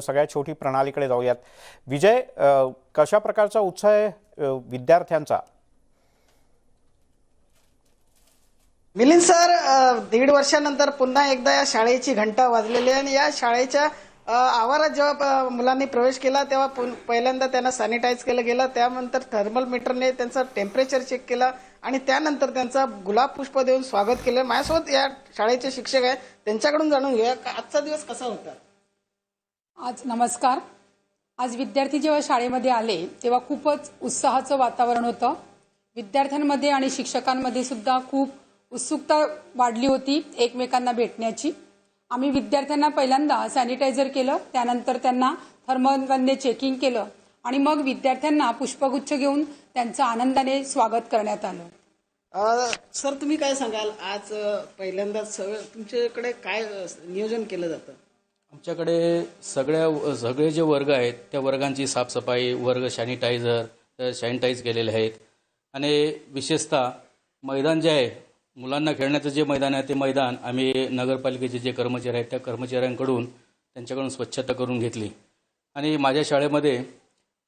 सगळ्यात छोटी प्रणालीकडे जाऊयात. विजय कशा प्रकारचा उत्साह आहे विद्यार्थ्यांचा? मिलिंद सर दीड वर्षानंतर पुन्हा एकदा या शाळेची घंटा वाजलेली आहे आणि या शाळेच्या आवारात जेव्हा मुलांनी प्रवेश केला तेव्हा पहिल्यांदा त्यांना सॅनिटाईज केलं गेलं. त्यानंतर थर्मल मीटरने त्यांचं टेम्परेचर चेक केलं आणि त्यानंतर त्यांचा गुलाब पुष्प देऊन स्वागत केलं. माझ्यासोबत या शाळेचे शिक्षक आहेत. त्यांच्याकडून जाणून घेऊया. आजचा दिवस कसा होता? आज नमस्कार. आज विद्यार्थी जेव्हा शाळेमध्ये आले तेव्हा खूपच उत्साहाचं वातावरण होतं. विद्यार्थ्यांमध्ये आणि शिक्षकांमध्ये सुद्धा खूप उत्सुकता वाढली होती एकमेकांना भेटण्याची. आम्ही विद्यार्थ्यांना पहिल्यांदा सॅनिटायझर केलं त्यानंतर त्यांना थर्मलने चेकिंग केलं आणि मग विद्यार्थ्यांना पुष्पगुच्छ घेऊन त्यांचं आनंदाने स्वागत करण्यात आलं. सर तुम्ही काय सांगाल? आज पहिल्यांदा सगळं तुमच्याकडे काय नियोजन केलं जातं? आमच्याकडे सगळ्या सगळे जे वर्ग आहेत त्या वर्गांची साफसफाई वर्ग सॅनिटायझर सॅनिटाईज केलेले आहेत. आणि विशेषतः मैदान जे आहे मुलांना खेळण्याचं जे मैदान आहे ते मैदान आम्ही नगरपालिकेचे जे कर्मचारी आहेत त्या कर्मचाऱ्यांकडून त्यांच्याकडून स्वच्छता करून घेतली. आणि माझ्या शाळेमध्ये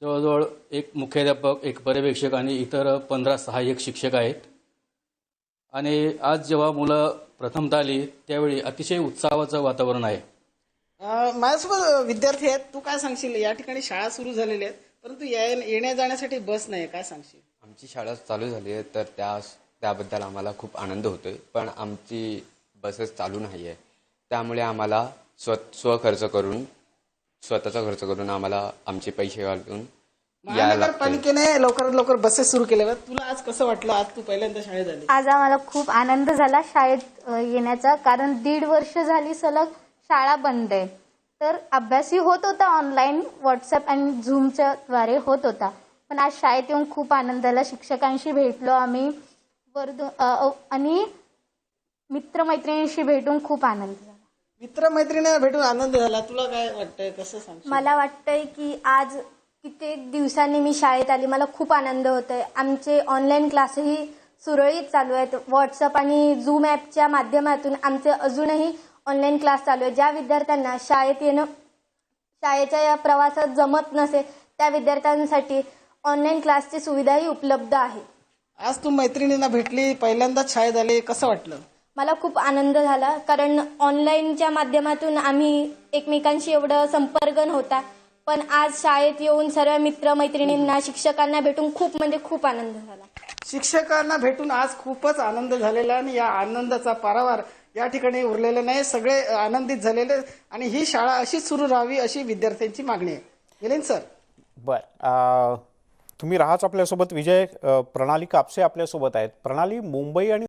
जवळजवळ एक मुख्याध्यापक एक पर्यवेक्षक आणि इतर पंधरा सहाय्यक शिक्षक आहेत. आणि आज जेव्हा मुलं प्रथमत आली त्यावेळी अतिशय उत्साहाचं वातावरण आहे. माझ्यासोबत विद्यार्थी आहेत. तू काय सांगशील? या ठिकाणी शाळा सुरू झालेली आहेत परंतु येण्या जाण्यासाठी बस नाही काय सांगशील? आमची शाळा चालू झाली आहे तर त्या त्याबद्दल आम्हाला खूप आनंद होतोय. पण आमची बसेस चालू नाही आहे. त्यामुळे आम्हाला स्व स्वखर्च करून स्वतःचा खर्च करून आम्हाला आमचे पैसे घालून महानगरपालिकेने लवकरात लवकर बसेस सुरू केल्या आहेत. तुला आज कसं वाटलं? आज तू पहिल्यांदा शाळेत आली. आज आम्हाला खूप आनंद झाला शाळेत येण्याचा. कारण दीड वर्ष झाली सलग शाळा बंद आहे. तर अभ्यासही होत होता ऑनलाईन व्हॉट्सअप आणि झूमच्या द्वारे होत होता. पण आज शाळेत येऊन खूप आनंद झाला शिक्षकांशी भेटलो आम्ही. अ, आणि मित्रमैत्रिणींशी भेटून खूप आनंद झाला. मित्रमैत्रिणींना भेटून आनंद झाला. तुला काय वाटतंय? कसं सांगशील? मला वाटतंय की आज कित्येक दिवसांनी मी शाळेत आली. मला खूप आनंद होतोय. आमचे ऑनलाईन क्लासही सुरळीत चालू आहेत. व्हॉट्सअप आणि झूम ॲपच्या माध्यमातून आमचे अजूनही ऑनलाईन क्लास चालू आहे. ज्या विद्यार्थ्यांना शाळेत येणं शाळेच्या या प्रवासात जमत नसेल त्या विद्यार्थ्यांसाठी ऑनलाईन क्लासची सुविधाही उपलब्ध आहे. आज तू मैत्रिणींना भेटली पहिल्यांदाच शाळेत आली कसं वाटलं? मला खूप आनंद झाला कारण ऑनलाईनच्या माध्यमातून आम्ही एकमेकांशी एवढं संपर्क नव्हता. पण आज शाळेत येऊन सर्व मित्रमैत्रिणींना शिक्षकांना भेटून खूप म्हणजे खूप आनंद झाला. शिक्षकांना भेटून आज खूपच आनंद झालेला आणि या आनंदाचा पारावार या ठिकाणी उरलेले नाही सगळे आनंदित झालेले आणि ही शाळा अशीच सुरू राहावी अशी विद्यार्थ्यांची मागणी आहे. मिलिंद सर. बर तुम्ही राहाच आपल्यासोबत विजय प्रणाली कापसे आपल्यासोबत आहेत. प्रणाली मुंबई आणि